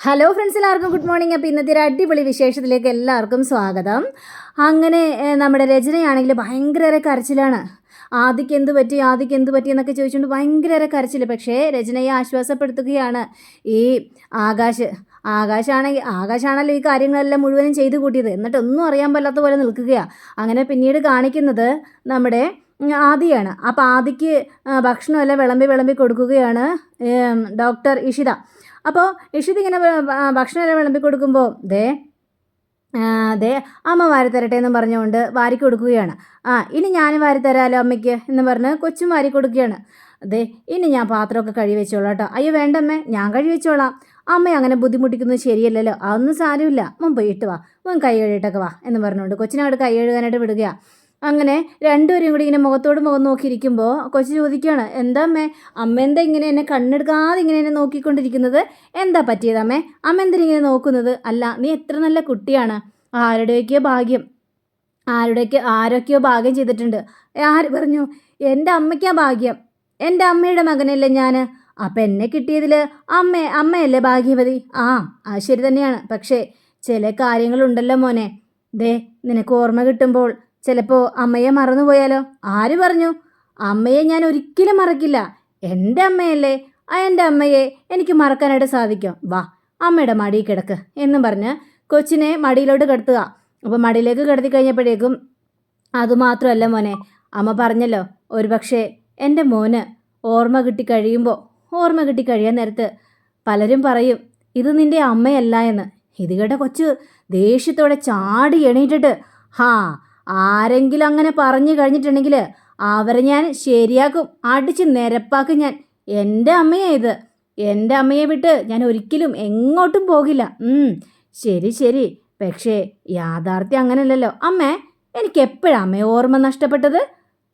Hello friends എല്ലാവർക്കും good morning അപ്പോൾ ഇന്നത്തെ ഒരു അടിപൊളി വിശേഷത്തിലേക്ക് എല്ലാവർക്കും സ്വാഗതം. അങ്ങനെ നമ്മുടെ രചനയാണെങ്കിൽ ഭയങ്കര കരച്ചിലാണ്. ആദിക്ക് എന്ത് പറ്റി ആദിക്ക് എന്ത് പറ്റി എന്നൊക്കെ ചോദിച്ചുകൊണ്ട് ഭയങ്കര കരച്ചിൽ. പക്ഷേ രചനയെ ആശ്വാസപ്പെടുത്തുകയാണ് ഈ ആകാശ്. ആകാശാണെങ്കിൽ ആകാശാണല്ലോ ഈ കാര്യങ്ങളെല്ലാം മുഴുവനും ചെയ്തു കൂട്ടിയത്. എന്നിട്ട് ഒന്നും അറിയാൻ പറ്റാത്ത പോലെ നിൽക്കുകയാണ് അങ്ങനെ പിന്നീട് കാണിക്കുന്നത് നമ്മുടെ ആദിയാണ്. അപ്പോൾ ആദിക്ക് ഭക്ഷണമെല്ലാം വിളമ്പി വിളമ്പി കൊടുക്കുകയാണ് ഡോക്ടർ ഇഷിത. അപ്പോൾ ഇഷിത ഇങ്ങനെ ഭക്ഷണമെല്ലാം വിളമ്പി കൊടുക്കുമ്പോൾ ദേ അതെ അമ്മ വാരി തരട്ടെ എന്ന് പറഞ്ഞുകൊണ്ട് വാരി കൊടുക്കുകയാണ്. ആ ഇനി ഞാൻ വാരി തരാമല്ലോ അമ്മയ്ക്ക് എന്ന് പറഞ്ഞ് കൊച്ചും വാരി കൊടുക്കുകയാണ്. അതെ ഇനി ഞാൻ പാത്രമൊക്കെ കഴുകി വെച്ചോളാം കേട്ടോ. അയ്യോ വേണ്ടമ്മേ ഞാൻ കഴുകി വെച്ചോളാം. അമ്മ അങ്ങനെ ബുദ്ധിമുട്ടിക്കുന്നത് ശരിയല്ലല്ലോ. അതൊന്നും സാരമില്ല. അമ്മ പോയിട്ട് വാ. മുൻ കൈ കഴുകിയിട്ടൊക്കെ വാ എന്ന് പറഞ്ഞുകൊണ്ട് കൊച്ചിനെ അവിടെ കൈ കഴുകാനായിട്ട് വിടുകയാണ് അങ്ങനെ രണ്ടുപേരും കൂടി ഇങ്ങനെ മുഖത്തോട് മുഖം നോക്കിയിരിക്കുമ്പോൾ കൊച്ചു ചോദിക്കുകയാണ് എന്താ അമ്മേ? അമ്മ എന്താ ഇങ്ങനെ എന്നെ കണ്ണെടുക്കാതെ ഇങ്ങനെ എന്നെ നോക്കിക്കൊണ്ടിരിക്കുന്നത്? എന്താ പറ്റിയത് അമ്മേ? അമ്മ എന്തിനാ ഇങ്ങനെ നോക്കുന്നത്? അല്ല നീ എത്ര നല്ല കുട്ടിയാണ്. ആരുടെയൊക്കെയോ ഭാഗ്യം. ആരുടെയൊക്കെ ആരൊക്കെയോ ഭാഗ്യം ചെയ്തിട്ടുണ്ട്. ആര് പറഞ്ഞു? എന്റെ അമ്മയ്ക്കാ ഭാഗ്യം. എന്റെ അമ്മയുടെ മകനല്ലേ ഞാൻ അപ്പം എന്നെ കിട്ടിയതിൽ അമ്മ അമ്മയല്ലേ ഭാഗ്യവതി? ആ അത് ശരി തന്നെയാണ്. പക്ഷേ ചില കാര്യങ്ങളുണ്ടല്ലോ മോനെ. ദേ നിനക്ക് ഓർമ്മ കിട്ടുമ്പോൾ ചിലപ്പോൾ അമ്മയെ മറന്നുപോയാലോ ആര് പറഞ്ഞു? അമ്മയെ ഞാൻ ഒരിക്കലും മറക്കില്ല. എന്റെ അമ്മയല്ലേ? എന്റെ അമ്മയെ എനിക്ക് മറക്കാനായിട്ട് സാധിക്കും. വാ അമ്മയുടെ മടിയിൽ കിടക്ക് എന്നും പറഞ്ഞ് കൊച്ചിനെ മടിയിലോട്ട് കിടത്തുക. അപ്പോൾ മടിയിലേക്ക് കിടത്തി കഴിഞ്ഞപ്പോഴേക്കും അതുമാത്രമല്ല മോനെ അമ്മ പറഞ്ഞല്ലോ ഒരു പക്ഷേ എന്റെ മോന് ഓർമ്മ കിട്ടി കഴിയുമ്പോൾ ഓർമ്മ കിട്ടി കഴിയാൻ നേരത്ത് പലരും പറയും ഇത് നിന്റെ അമ്മയല്ല എന്ന്. ഇത് കേട്ട കൊച്ച് ദേഷ്യത്തോടെ ചാടി എണീറ്റിട്ട് ഹാ ആരെങ്കിലും അങ്ങനെ പറഞ്ഞു കഴിഞ്ഞിട്ടുണ്ടെങ്കിൽ അവരെ ഞാൻ ശരിയാക്കും. അടിച്ച് നിരപ്പാക്കും ഞാൻ. എന്റെ അമ്മയാ ഇത്. എന്റെ അമ്മയെ വിട്ട് ഞാൻ ഒരിക്കലും എങ്ങോട്ടും പോകില്ല. ശരി ശരി. പക്ഷേ യാഥാർത്ഥ്യം അങ്ങനെയല്ലല്ലോ അമ്മേ എനിക്ക് എപ്പോഴാ അമ്മയെ ഓർമ്മ നഷ്ടപ്പെട്ടത്?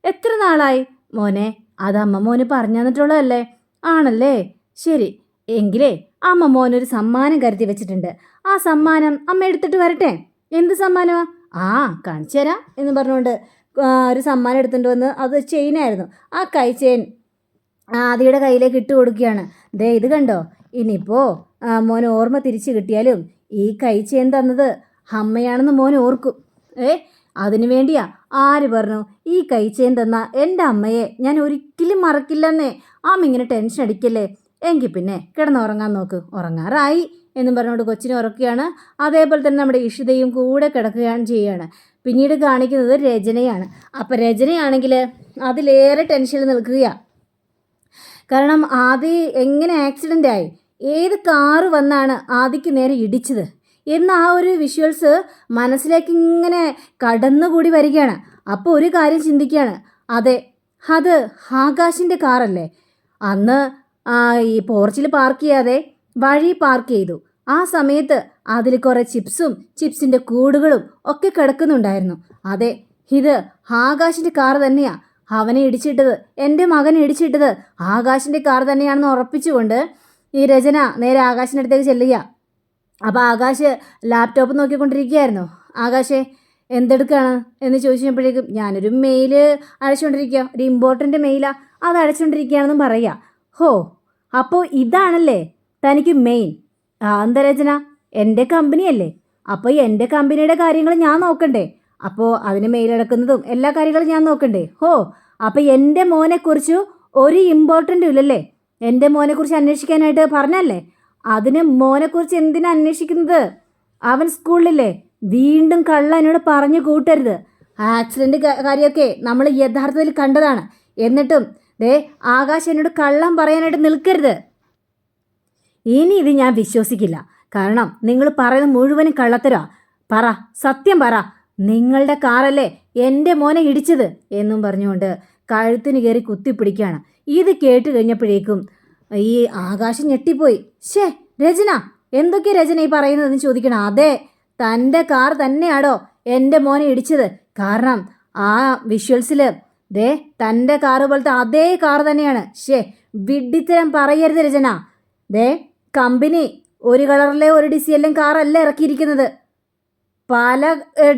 എത്ര നാളായി? മോനെ അത് അമ്മ മോന് പറഞ്ഞു തന്നിട്ടുള്ളതല്ലേ? ആണല്ലേ? ശരി. എങ്കിലേ അമ്മ മോനൊരു സമ്മാനം കരുതി വെച്ചിട്ടുണ്ട്. ആ സമ്മാനം അമ്മ എടുത്തിട്ട് വരട്ടെ? എന്ത് സമ്മാനമാ? ആ കാണിച്ചു തരാം എന്ന് പറഞ്ഞുകൊണ്ട് ഒരു സമ്മാനം എടുത്തിട്ട് വന്ന് അത് ചെയിനായിരുന്നു ആ കൈ ചെയിൻ ആദിയുടെ കയ്യിലേക്ക് ഇട്ട് കൊടുക്കുകയാണ്. ദേ ഇത് കണ്ടോ? ഇനിയിപ്പോൾ മോൻ ഓർമ്മ തിരിച്ചു കിട്ടിയാലും ഈ കൈ ചെയിൻ തന്നത് അമ്മയാണെന്ന് മോൻ ഓർക്കും. ഏ അതിനു വേണ്ടിയാ ആര് പറഞ്ഞു ഈ കൈ ചെയിൻ തന്ന എന്റെ അമ്മയെ ഞാൻ ഒരിക്കലും മറക്കില്ലെന്നേ. ആമ ഇങ്ങനെ ടെൻഷൻ അടിക്കല്ലേ. എങ്കിൽ പിന്നെ കിടന്നുറങ്ങാൻ നോക്ക്. ഉറങ്ങാറായി. എന്നും പറഞ്ഞുകൊണ്ട് കൊച്ചിനെ ഉറക്കുകയാണ്. അതേപോലെ തന്നെ നമ്മുടെ ഇഷിതയും കൂടെ കിടക്കുകയാണ് ചെയ്യുകയാണ് പിന്നീട് കാണിക്കുന്നത് രചനയാണ്. അപ്പോൾ രചനയാണെങ്കിൽ അതിലേറെ ടെൻഷനിൽ നിൽക്കുകയാണ് കാരണം ആദി എങ്ങനെ ആക്സിഡന്റ് ആയി? ഏത് കാറ് വന്നാണ് ആദിക്ക് നേരെ ഇടിച്ചത്? എന്ന ആ ഒരു വിഷ്വൽസ് മനസ്സിലേക്ക് ഇങ്ങനെ കടന്നുകൂടി വരികയാണ്. അപ്പോൾ ഒരു കാര്യം ചിന്തിക്കുകയാണ്. അതെ അത് ആകാശിന്റെ കാറല്ലേ? അന്ന് ഈ പോർച്ചിൽ പാർക്ക് ചെയ്യാതെ വഴി പാർക്ക് ചെയ്തു. ആ സമയത്ത് അതിൽ കുറേ ചിപ്സും ചിപ്സിന്റെ കൂടുകളും ഒക്കെ കിടക്കുന്നുണ്ടായിരുന്നു. അതെ ഇത് ആകാശിന്റെ കാർ തന്നെയാ. അവനെ ഇടിച്ചിട്ടത് എന്റെ മകനെ ഇടിച്ചിട്ടത് ആകാശിന്റെ കാർ തന്നെയാണെന്ന് ഉറപ്പിച്ചുകൊണ്ട് ഈ രചന നേരെ ആകാശിന്റെ അടുത്തേക്ക് ചെല്ലുക അപ്പോൾ ആകാശ് ലാപ്ടോപ്പ് നോക്കിക്കൊണ്ടിരിക്കുകയായിരുന്നു. ആകാശേ എന്തെടുക്കുകയാണ് എന്ന് ചോദിച്ചപ്പോഴേക്കും ഞാനൊരു മെയിൽ അയച്ചുകൊണ്ടിരിക്കുക. ഒരു ഇമ്പോർട്ടന്റ് മെയിലാണ് അത് അയച്ചുകൊണ്ടിരിക്കുകയാണെന്നും പറയുക. ഹോ അപ്പോൾ ഇതാണല്ലേ? തനിക്ക് മെയിൻ ആ എന്താ രചന എന്റെ കമ്പനിയല്ലേ അപ്പോൾ എന്റെ കമ്പനിയുടെ കാര്യങ്ങൾ ഞാൻ നോക്കണ്ടേ? അപ്പോൾ അതിന് മെയിലടക്കുന്നതും എല്ലാ കാര്യങ്ങളും ഞാൻ നോക്കണ്ടേ? ഹോ അപ്പോൾ എന്റെ മോനെക്കുറിച്ച് ഒരു ഇമ്പോർട്ടന്റും ഇല്ലല്ലേ? എന്റെ മോനെക്കുറിച്ച് അന്വേഷിക്കാനായിട്ട് പറഞ്ഞല്ലേ? അതിന് മോനെക്കുറിച്ച് എന്തിനാ അന്വേഷിക്കുന്നത്? അവൻ സ്കൂളിലില്ലേ? വീണ്ടും കള്ള എന്നോട് പറഞ്ഞു കൂട്ടരുത്. ആക്സിഡന്റ് കാര്യമൊക്കെ നമ്മൾ യഥാർത്ഥത്തിൽ കണ്ടതാണ്. എന്നിട്ടും ദേ ആകാശ് എന്നോട് കള്ളം പറയാനായിട്ട് നിൽക്കരുത്. ഇനി ഇത് ഞാൻ വിശ്വസിക്കില്ല. കാരണം നിങ്ങൾ പറയുന്നത് മുഴുവനും കള്ളത്തരാ. പറ സത്യം പറ. നിങ്ങളുടെ കാറല്ലേ എന്റെ മോനെ ഇടിച്ചത് എന്നും പറഞ്ഞുകൊണ്ട് കഴുത്തിന് കയറി കുത്തിപ്പിടിക്കുകയാണ്. ഇത് കേട്ട് കഴിഞ്ഞപ്പോഴേക്കും ഈ ആകാശം ഞെട്ടിപ്പോയി. ഷേ രചന എന്തൊക്കെ രചന ഈ പറയുന്നതെന്ന് ചോദിക്കണം. അതെ തന്റെ കാർ തന്നെയാടോ എന്റെ മോനെ ഇടിച്ചത്. കാരണം ആ വിഷ്വൽസിൽ ദേ തന്റെ കാറ് പോലത്തെ അതേ കാർ തന്നെയാണ്. ഷേ വിഡ്ഢിത്തരം പറയരുത് രചന. ദേ കമ്പനി ഒരു കളറിലെ ഒരു ഡിസിയല്ലും കാറല്ല ഇറക്കിയിരിക്കുന്നത്. പല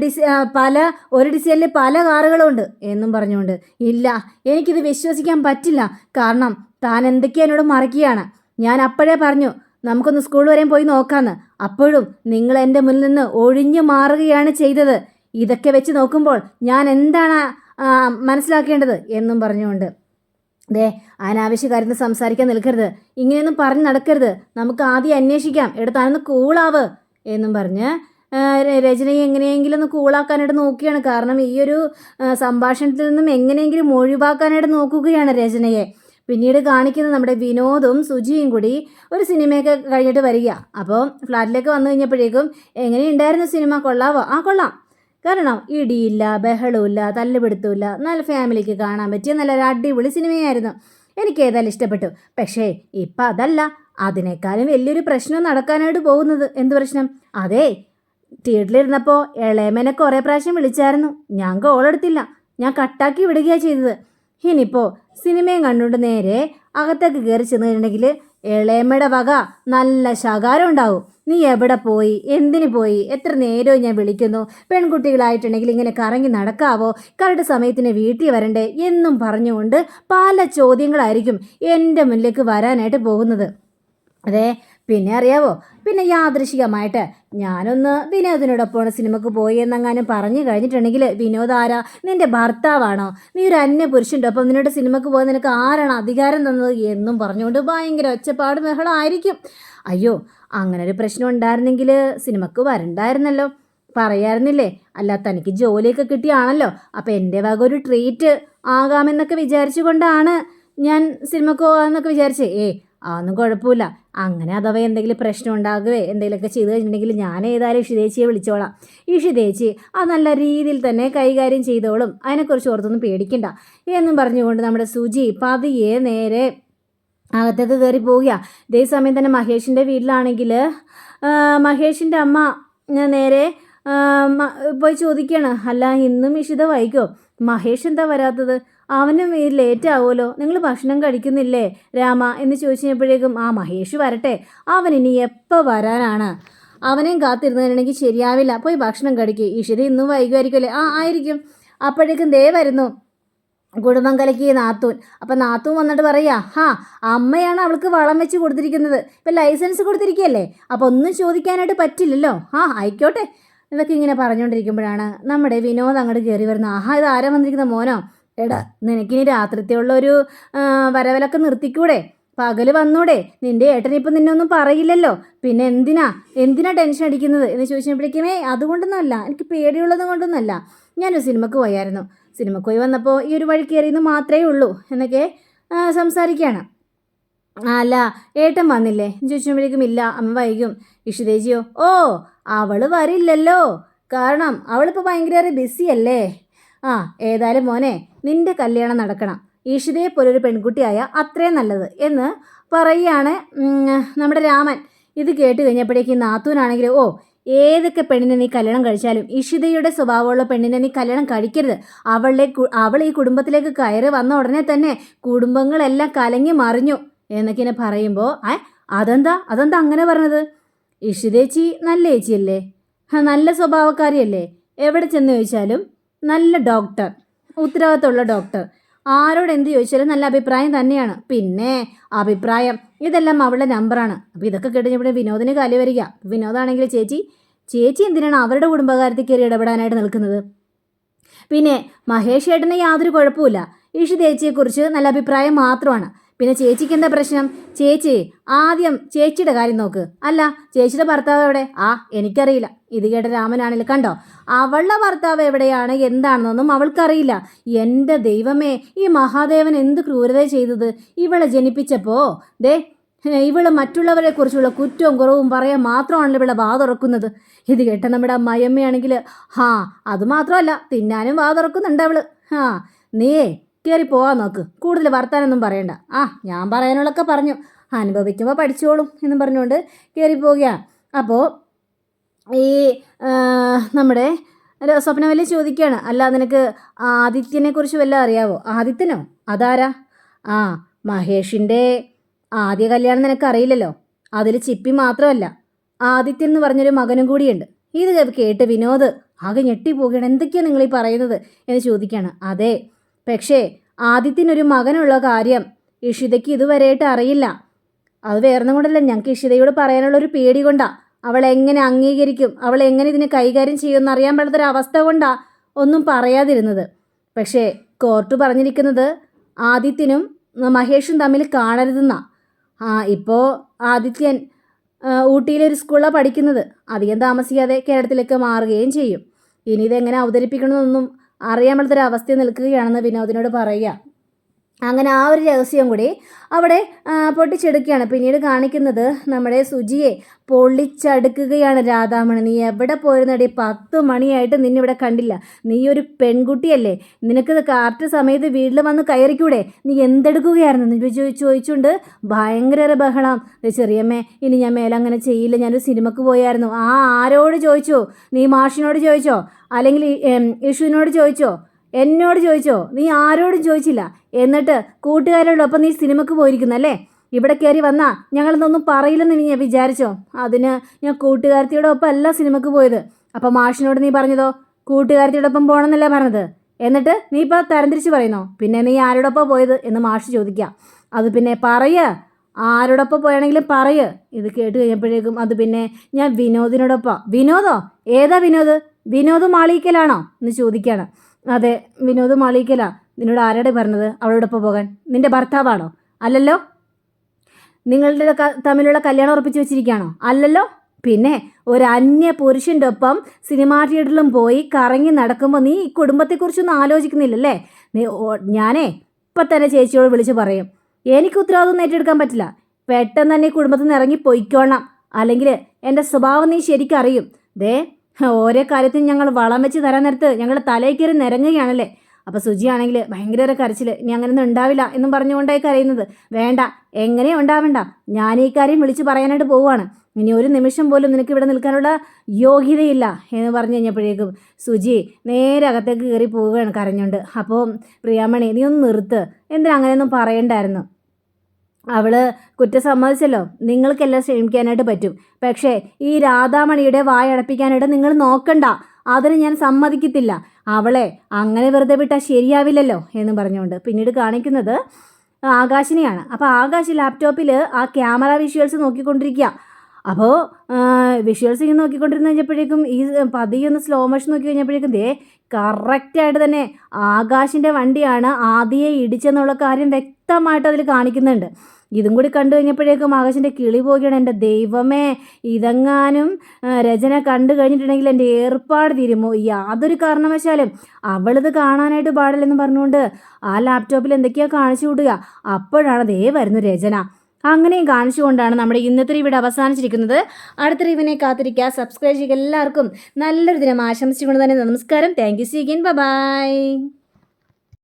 ഡിസി പല ഒരു ഡിസൈനിൽ പല കാറുകളുണ്ട് എന്നും പറഞ്ഞുകൊണ്ട്. ഇല്ല എനിക്കിത് വിശ്വസിക്കാൻ പറ്റില്ല. കാരണം താൻ എന്തൊക്കെയാ എന്നോട് മറക്കുകയാണ്. ഞാൻ അപ്പോഴേ പറഞ്ഞു നമുക്കൊന്ന് സ്കൂൾ വരെയും പോയി നോക്കാമെന്ന് അപ്പോഴും നിങ്ങൾ എന്റെ മുന്നിൽ നിന്ന് ഒഴിഞ്ഞു മാറുകയാണ് ചെയ്തത്. ഇതൊക്കെ വെച്ച് നോക്കുമ്പോൾ ഞാൻ എന്താണ് മനസ്സിലാക്കേണ്ടത് എന്നും പറഞ്ഞുകൊണ്ട്. ദേ അനാവശ്യ കാര്യത്തിൽ സംസാരിക്കാൻ നിൽക്കരുത്. ഇങ്ങനെയൊന്നും പറഞ്ഞ് നടക്കരുത്. നമുക്ക് ആദ്യം അന്വേഷിക്കാം. എടുത്താനൊന്ന് കൂളാവ് എന്നും പറഞ്ഞ് രചനയെ എങ്ങനെയെങ്കിലും ഒന്ന് കൂളാക്കാനായിട്ട് നോക്കുകയാണ്. കാരണം ഈ ഒരു സംഭാഷണത്തിൽ നിന്നും എങ്ങനെയെങ്കിലും ഒഴിവാക്കാനായിട്ട് നോക്കുകയാണ് രചനയെ. പിന്നീട് കാണിക്കുന്നത് നമ്മുടെ വിനോദും സുജിയും കൂടി ഒരു സിനിമയൊക്കെ കഴിഞ്ഞിട്ട് വരിക. അപ്പോൾ ഫ്ലാറ്റിലേക്ക് വന്നു കഴിഞ്ഞപ്പോഴേക്കും എങ്ങനെയുണ്ടായിരുന്നു സിനിമ? കൊള്ളാവോ? ആ കൊള്ളാം. കാരണം ഇടിയില്ല ബഹളമില്ല തല്ലുപിടുത്തമില്ല നല്ല ഫാമിലിക്ക് കാണാൻ പറ്റിയ നല്ലൊരു അടിപൊളി സിനിമയായിരുന്നു. എനിക്ക് ഏതായാലും ഇഷ്ടപ്പെട്ടു. പക്ഷേ ഇപ്പം അതല്ല. അതിനേക്കാളും വലിയൊരു പ്രശ്നം നടക്കാനായിട്ട് പോകുന്നത്. എന്ത് പ്രശ്നം? അതെ തിയേറ്ററിലിരുന്നപ്പോൾ ഇളയമനെ കുറേ പ്രാവശ്യം വിളിച്ചായിരുന്നു. ഞാൻ കോൾ എടുത്തില്ല. ഞാൻ കട്ടാക്കി വിടുകയാണ് ചെയ്തത്. ഇനിയിപ്പോൾ സിനിമയും കണ്ടുകൊണ്ട് നേരെ അകത്തേക്ക് കയറി ചെന്ന് കഴിഞ്ഞിട്ടുണ്ടെങ്കിൽ ഇളയമ്മയുടെ വക നല്ല ശകാരം ഉണ്ടാവും. നീ എവിടെ പോയി? എന്തിനു പോയി? എത്ര നേരവും ഞാൻ വിളിക്കുന്നു? പെൺകുട്ടികളായിട്ടുണ്ടെങ്കിൽ ഇങ്ങനെ കറങ്ങി നടക്കാവോ? കറക്റ്റ് സമയത്തിന് വീട്ടിൽ വരണ്ടേ? എന്നും പറഞ്ഞുകൊണ്ട് പല ചോദ്യങ്ങളായിരിക്കും എന്റെ മുന്നിലേക്ക് വരാനായിട്ട് പോകുന്നത്. അതെ പിന്നെ അറിയാവോ? പിന്നെ യാദൃശികമായിട്ട് ഞാനൊന്ന് വിനോദിനോടൊപ്പമാണ് സിനിമക്ക് പോയി എന്നങ്ങാനും പറഞ്ഞു കഴിഞ്ഞിട്ടുണ്ടെങ്കിൽ വിനോദ് ആരാ? നിന്റെ ഭർത്താവാണോ? നീ ഒരു അന്യ പുരുഷന്റെ ഒപ്പം നിന്നോട് സിനിമക്ക് പോകാൻ നിനക്ക് ആരാണ് അധികാരം തന്നത് എന്നും പറഞ്ഞുകൊണ്ട് ഭയങ്കര ഒച്ചപ്പാട് ബഹളമായിരിക്കും. അയ്യോ അങ്ങനെ ഒരു പ്രശ്നം ഉണ്ടായിരുന്നെങ്കിൽ സിനിമക്ക് വരണ്ടായിരുന്നല്ലോ. പറയായിരുന്നില്ലേ അല്ല തനിക്ക് ജോലിയൊക്കെ കിട്ടിയാണല്ലോ. അപ്പോൾ എന്റെ വക ഒരു ട്രീറ്റ് ആകാമെന്നൊക്കെ വിചാരിച്ചുകൊണ്ടാണ് ഞാൻ സിനിമക്ക് പോകാമെന്നൊക്കെ വിചാരിച്ചേ. ഏ അതൊന്നും കുഴപ്പമില്ല. അങ്ങനെ അഥവാ എന്തെങ്കിലും പ്രശ്നം ഉണ്ടാകുകയോ എന്തെങ്കിലുമൊക്കെ ചെയ്തു കഴിഞ്ഞിട്ടുണ്ടെങ്കിൽ ഞാൻ ഏതായാലും ഇഷിതേച്ചിയെ വിളിച്ചോളാം. ഇഷിതേച്ചി അത് നല്ല രീതിയിൽ തന്നെ കൈകാര്യം ചെയ്തോളും. അതിനെക്കുറിച്ച് ഓർത്തൊന്നും പേടിക്കണ്ട. എന്നും പറഞ്ഞുകൊണ്ട് നമ്മുടെ സുജി പതിയെ നേരെ അകത്തേക്ക് കയറി പോവുക ഇതേ സമയം തന്നെ മഹേഷിന്റെ വീട്ടിലാണെങ്കിൽ മഹേഷിന്റെ അമ്മ നേരെ പോയി ചോദിക്കുകയാണ് അല്ല ഇന്നും ഇഷിത വൈകോ? മഹേഷ് എന്താ വരാത്തത്? അവനും ഈ ലേറ്റ് ആവുമല്ലോ. നിങ്ങൾ ഭക്ഷണം കഴിക്കുന്നില്ലേ? രാമ എന്ന് ചോദിച്ചു കഴിഞ്ഞപ്പോഴേക്കും ആ മഹേഷ് വരട്ടെ. അവൻ ഇനി എപ്പോൾ വരാനാണ്? അവനെയും കാത്തിരുന്നതിനാണെങ്കിൽ ശരിയാവില്ല. പോയി ഭക്ഷണം കഴിക്കുക ഈശ്വരി ഇന്നും വൈകുമായിരിക്കുമല്ലേ? ആ ആയിരിക്കും. അപ്പോഴേക്കും ദേ വരുന്നു. കുടുംബം കലക്കിയ നാത്തൂൻ. അപ്പം നാത്തൂൻ വന്നിട്ട് പറയാ ഹാ അമ്മയാണ് അവൾക്ക് വളം വെച്ച് കൊടുത്തിരിക്കുന്നത്. ഇപ്പം ലൈസൻസ് കൊടുത്തിരിക്കുകയല്ലേ അപ്പോൾ ഒന്നും ചോദിക്കാനായിട്ട് പറ്റില്ലല്ലോ. ആ ആയിക്കോട്ടെ. ഇതൊക്കെ ഇങ്ങനെ പറഞ്ഞുകൊണ്ടിരിക്കുമ്പോഴാണ് നമ്മുടെ വിനോദ് അങ്ങോട്ട് കയറി വരുന്നത്. ആഹാ ഇത് ആരാ വന്നിരിക്കുന്ന മോനോ? എടാ നിനക്കിനി രാത്രിത്തെയുള്ള ഒരു വരവലൊക്കെ നിർത്തിക്കൂടെ? പകൽ വന്നൂടെ? നിന്റെ ഏട്ടനിപ്പം നിന്നെ ഒന്നും പറയില്ലല്ലോ. പിന്നെ എന്തിനാ? എന്തിനാ ടെൻഷൻ അടിക്കുന്നത്? എന്ന് ചോദിച്ചപ്പോഴേക്കുമേ അതുകൊണ്ടൊന്നുമല്ല. എനിക്ക് പേടിയുള്ളത് കൊണ്ടൊന്നുമല്ല. ഞാനൊരു സിനിമക്ക് പോയായിരുന്നു. സിനിമക്ക് പോയി വന്നപ്പോൾ ഈ ഒരു വഴി കയറിയെന്ന് മാത്രമേ ഉള്ളൂ എന്നൊക്കെ സംസാരിക്കുകയാണ്. അല്ല ഏട്ടൻ വന്നില്ലേ? ചോദിച്ചപ്പോഴേക്കും ഇല്ല അമ്മ വൈകും. ഇഷുദേജിയോ ഓ അവൾ വരില്ലല്ലോ. കാരണം അവളിപ്പോൾ ഭയങ്കര ബിസി അല്ലേ? ആ ഏതായാലും മോനെ നിന്റെ കല്യാണം നടക്കണം. ഈഷിതയെ പോലൊരു പെൺകുട്ടിയായ അത്രയും നല്ലത് എന്ന് പറയുകയാണ് നമ്മുടെ രാമൻ. ഇത് കേട്ട് കഴിഞ്ഞപ്പോഴേക്കും നാത്തൂനാണെങ്കിൽ ഓ ഏതൊക്കെ പെണ്ണിനെ നീ കല്യാണം കഴിച്ചാലും ഇഷിതയുടെ സ്വഭാവമുള്ള പെണ്ണിനെ നീ കല്യാണം കഴിക്കരുത്. അവളെ അവൾ ഈ കുടുംബത്തിലേക്ക് കയറി വന്ന ഉടനെ തന്നെ കുടുംബങ്ങളെല്ലാം കലങ്ങി മറിഞ്ഞു എന്നൊക്കെ പറയുമ്പോൾ ഏ അതെന്താ അതെന്താ അങ്ങനെ പറഞ്ഞത്? ഇഷിതേച്ചി നല്ല ചേച്ചിയല്ലേ നല്ല സ്വഭാവക്കാരിയല്ലേ? എവിടെ ചെന്ന് ചോദിച്ചാലും നല്ല ഡോക്ടർ ഉത്തരവാദിത്തമുള്ള ഡോക്ടർ ആരോട് എന്ത് ചോദിച്ചാലും നല്ല അഭിപ്രായം തന്നെയാണ്. പിന്നെ അഭിപ്രായം ഇതെല്ലാം അവളുടെ നമ്പറാണ് അപ്പോൾ ഇതൊക്കെ കേട്ട് വിനോദിന് കലി വരിക. വിനോദാണെങ്കിൽ ചേച്ചി ചേച്ചി എന്തിനാണ് അവരുടെ കുടുംബകാര്യത്തിൽ കയറി ഇടപെടാനായിട്ട് നിൽക്കുന്നത്? പിന്നെ മഹേഷ് ഏട്ടന് യാതൊരു കുഴപ്പമില്ല ഈഷു ചേച്ചിയെക്കുറിച്ച് നല്ല അഭിപ്രായം മാത്രമാണ്. പിന്നെ ചേച്ചിക്ക് എന്താ പ്രശ്നം? ചേച്ചി ആദ്യം ചേച്ചിയുടെ കാര്യം നോക്ക്. അല്ല ചേച്ചിയുടെ ഭർത്താവ് എവിടെ? ആ എനിക്കറിയില്ല. ഇത് കേട്ട രാമനാണെങ്കിൽ കണ്ടോ? അവളുടെ ഭർത്താവ് എവിടെയാണ്? എന്താണെന്നൊന്നും അവൾക്കറിയില്ല. എന്റെ ദൈവമേ ഈ മഹാദേവൻ എന്ത് ക്രൂരത ചെയ്തത്? ഇവളെ ജനിപ്പിച്ചപ്പോ ദേ ഇവൾ മറ്റുള്ളവരെ കുറിച്ചുള്ള കുറ്റവും കുറവും പറയാൻ മാത്രമാണല്ലോ ഇവിടെ വാ തുറക്കുന്നത്. ഇത് കേട്ട നമ്മുടെ അമ്മായിയമ്മയാണെങ്കിൽ ഹാ അത് മാത്രമല്ല തിന്നാനും വാ തുറക്കുന്നുണ്ട് അവൾ. ഹാ നീയേ കയറി പോവാൻ നോക്ക്. കൂടുതൽ വർത്താനൊന്നും പറയണ്ട. ആ ഞാൻ പറയാനുള്ളൊക്കെ പറഞ്ഞു. അനുഭവിക്കുമ്പോൾ പഠിച്ചോളും എന്നും പറഞ്ഞുകൊണ്ട് കയറി പോവുകയാണ് അപ്പോൾ ഈ നമ്മുടെ സ്വപ്നവല്ലി ചോദിക്കുകയാണ് അല്ല നിനക്ക് ആദിത്യനെ കുറിച്ച് വല്ല അറിയാവോ? ആദിത്യനോ? അതാരാ? ആ മഹേഷിന്റെ ആദ്യ കല്യാണം നിനക്ക് അറിയില്ലല്ലോ. അതിൽ ചിപ്പി മാത്രമല്ല. ആദിത്യൻ എന്ന് പറഞ്ഞൊരു മകനും കൂടിയുണ്ട്. ഇത് കേട്ട് വിനോദ് ആകെ ഞെട്ടിപ്പോവുകയാണ്. എന്തൊക്കെയാണ് നിങ്ങൾ ഈ പറയുന്നത് എന്ന് ചോദിക്കുകയാണ് അതെ പക്ഷേ ആദിത്യനൊരു മകനുള്ള കാര്യം ഇഷിതയ്ക്ക് ഇതുവരെയായിട്ട് അറിയില്ല. അത് വേറൊന്നും കൊണ്ടല്ല. ഞങ്ങൾക്ക് ഇഷിതയോട് പറയാനുള്ള ഒരു പേടി കൊണ്ടാ. അവൾ എങ്ങനെ അംഗീകരിക്കും? അവൾ എങ്ങനെ ഇതിനെ കൈകാര്യം ചെയ്യുമെന്ന് അറിയാൻ അവസ്ഥ കൊണ്ടാ ഒന്നും പറയാതിരുന്നത്. പക്ഷേ കോർട്ട് പറഞ്ഞിരിക്കുന്നത് ആദിത്യനും മഹേഷും തമ്മിൽ കാണരുതെന്നാ. ആ ഇപ്പോൾ ആദിത്യൻ ഊട്ടിയിലൊരു സ്കൂളിലാണ് പഠിക്കുന്നത്. അധികം താമസിക്കാതെ കേരളത്തിലേക്ക് മാറുകയും ചെയ്യും. ഇനി ഇതെങ്ങനെ അവതരിപ്പിക്കണമെന്നൊന്നും അറിയാൻ അവസ്ഥയിൽ നിൽക്കുകയാണെന്ന് വിനോദിനോട് പറയുക. അങ്ങനെ ആ ഒരു രഹസ്യം കൂടി അവിടെ പൊട്ടിച്ചെടുക്കുകയാണ്. പിന്നീട് കാണിക്കുന്നത് നമ്മുടെ സുജിയെ പൊള്ളിച്ചടുക്കുകയാണ് രാധാമണി. നീ എവിടെ പോയിരുന്നടി? പത്ത് മണിയായിട്ട് നിന്നെ ഇവിടെ കണ്ടില്ല. നീ ഒരു പെൺകുട്ടിയല്ലേ. നിനക്ക് കറക്റ്റ് സമയത്ത് വീട്ടിൽ വന്ന് കയറിക്കൂടെ? നീ എന്തെടുക്കുകയായിരുന്നു? നീ ചോദിച്ചുകൊണ്ട് ഭയങ്കര ബഹളം. ചെറിയമ്മേ ഇനി ഞാൻ മേലങ്ങനെ ചെയ്യില്ല. ഞാനൊരു സിനിമക്ക് പോയായിരുന്നു. ആ ആരോട് ചോദിച്ചോ? നീ മാഷിനോട് ചോദിച്ചോ? അല്ലെങ്കിൽ യശുവിനോട് ചോദിച്ചോ? എന്നോട് ചോദിച്ചോ? നീ ആരോടും ചോദിച്ചില്ല. എന്നിട്ട് കൂട്ടുകാരോടൊപ്പം നീ സിനിമക്ക് പോയിരിക്കുന്നല്ലേ ഇവിടെ കയറി വന്നാ ഞങ്ങളിതൊന്നും പറയില്ലെന്ന് നീ ഞാൻ വിചാരിച്ചോ? അതിന് ഞാൻ കൂട്ടുകാരത്തിയോടൊപ്പം അല്ല സിനിമക്ക് പോയത്. അപ്പം മാഷിനോട് നീ പറഞ്ഞതോ? കൂട്ടുകാരത്തിയോടൊപ്പം പോകണമെന്നല്ലേ പറഞ്ഞത്? എന്നിട്ട് നീ ഇപ്പോൾ തരംതിരിച്ച് പറയുന്നോ? പിന്നെ നീ ആരോടൊപ്പം പോയത് എന്ന് മാഷ് ചോദിക്കുക അത് പിന്നെ പറയ. ആരോടൊപ്പം പോയാണെങ്കിലും പറയ. ഇത് കേട്ട് കഴിഞ്ഞപ്പോഴേക്കും അത് പിന്നെ ഞാൻ വിനോദിനോടൊപ്പം. വിനോദോ? ഏതാ വിനോദ്? വിനോദ് മാളിക്കലാണോ എന്ന് ചോദിക്കുകയാണ് അതെ വിനോദ് മാളിക്കലാ. നിന്നോട് ആരാടെ പറഞ്ഞത്? അവളോടൊപ്പം പോകാൻ. നിന്റെ ഭർത്താവാണോ? അല്ലല്ലോ? നിങ്ങളുടെ തമ്മിലുള്ള കല്യാണം ഉറപ്പിച്ച് വെച്ചിരിക്കുകയാണോ? അല്ലല്ലോ? പിന്നെ ഒരു അന്യ പുരുഷന്റെ ഒപ്പം സിനിമാ തിയേറ്ററിലും പോയി കറങ്ങി നടക്കുമ്പോൾ നീ ഈ കുടുംബത്തെക്കുറിച്ചൊന്നും ആലോചിക്കുന്നില്ലല്ലേ? നീ ഞാനേ ഇപ്പം തന്നെ ചേച്ചിയോട് വിളിച്ച് പറയും. എനിക്ക് ഉത്തരവാദിത്വം ഏറ്റെടുക്കാൻ പറ്റില്ല. പെട്ടെന്ന് തന്നെ കുടുംബത്തിൽ നിന്ന് ഇറങ്ങി പൊയ്ക്കോണം അല്ലെങ്കിൽ എന്റെ സ്വഭാവം നീ ശരിക്കും അറിയും ദേ ഓരോ കാര്യത്തിനും ഞങ്ങൾ വളം വെച്ച് തരാൻ നേരത്ത് ഞങ്ങൾ തലയിൽ കയറി നിരങ്ങുകയാണല്ലേ? അപ്പോൾ സുജിയാണെങ്കിൽ ഭയങ്കര കരച്ചിൽ ഇനി അങ്ങനെയൊന്നും ഉണ്ടാവില്ല എന്നും പറഞ്ഞുകൊണ്ടായി കരയുന്നത്. വേണ്ട എങ്ങനെയും ഉണ്ടാവണ്ട? ഞാൻ ഈ കാര്യം വിളിച്ച് പറയാനായിട്ട് പോവുകയാണ്. ഇനി ഒരു നിമിഷം പോലും നിനക്ക് ഇവിടെ നിൽക്കാനുള്ള യോഗ്യതയില്ല എന്ന് പറഞ്ഞു കഴിഞ്ഞപ്പോഴേക്കും സുജി നേരെ അകത്തേക്ക് കയറി പോവുകയാണ് കരഞ്ഞുകൊണ്ട്. അപ്പോൾ പ്രിയാമണി നീ ഒന്ന് നിർത്ത്. എന്തിനാ അങ്ങനെയൊന്നും പറയണ്ടായിരുന്നു? അവൾ കുറ്റം സമ്മതിച്ചല്ലോ. നിങ്ങൾക്കെല്ലാം ക്ഷമിക്കാനായിട്ട് പറ്റും. പക്ഷേ ഈ രാധാമണിയുടെ വായ അടപ്പിക്കാനായിട്ട് നിങ്ങൾ നോക്കണ്ട. അതിന് ഞാൻ സമ്മതിക്കത്തില്ല. അവളെ അങ്ങനെ വെറുതെ വിട്ടാൽ ശരിയാവില്ലല്ലോ എന്ന് പറഞ്ഞുകൊണ്ട് പിന്നീട് കാണിക്കുന്നത് ആകാശിനെയാണ്. അപ്പോൾ ആകാശ് ലാപ്ടോപ്പിൽ ആ ക്യാമറ വിഷ്വൽസ് നോക്കിക്കൊണ്ടിരിക്കുക അപ്പോൾ വിഷ്വൽസ് ഇങ്ങനെ നോക്കിക്കൊണ്ടിരുന്ന കഴിഞ്ഞപ്പോഴേക്കും ഈ പതിയെ ഒന്ന് സ്ലോ മോഷൻ നോക്കി കഴിഞ്ഞപ്പോഴേക്കും ദേ കറക്റ്റായിട്ട് തന്നെ ആകാശിന്റെ വണ്ടിയാണ് ആദ്യയെ ഇടിച്ചെന്നുള്ള കാര്യം വ്യക്തമായിട്ട് അതിൽ കാണിക്കുന്നുണ്ട്. ഇതും കൂടി കണ്ടു കഴിഞ്ഞപ്പോഴേക്കും ആകാശിന്റെ കിളി പോകുകയാണ് എന്റെ ദൈവമേ ഇതെങ്ങാനും രചന കണ്ടു കഴിഞ്ഞിട്ടുണ്ടെങ്കിൽ എന്റെ ഏർപ്പാട് തീരുമോ? യാതൊരു കാരണവശാലും അവളിത് കാണാനായിട്ട് പാടില്ലെന്ന് പറഞ്ഞുകൊണ്ട് ആ ലാപ്ടോപ്പിൽ എന്തൊക്കെയാ കാണിച്ചു വിടുക അപ്പോഴാണ് ദേ വരുന്നു രചന. അങ്ങനെയും കാണിച്ചുകൊണ്ടാണ് നമ്മുടെ ഇന്നത്തെ ഇവിടെ അവസാനിച്ചിരിക്കുന്നത്. അടുത്ത റിവിനെ കാത്തിരിക്കുക. സബ്സ്ക്രൈബ് ചെയ്യുക എല്ലാവർക്കും. നല്ലൊരു ദിനം ആശംസിച്ചുകൊണ്ട് തന്നെ നമസ്കാരം. Thank you see again bye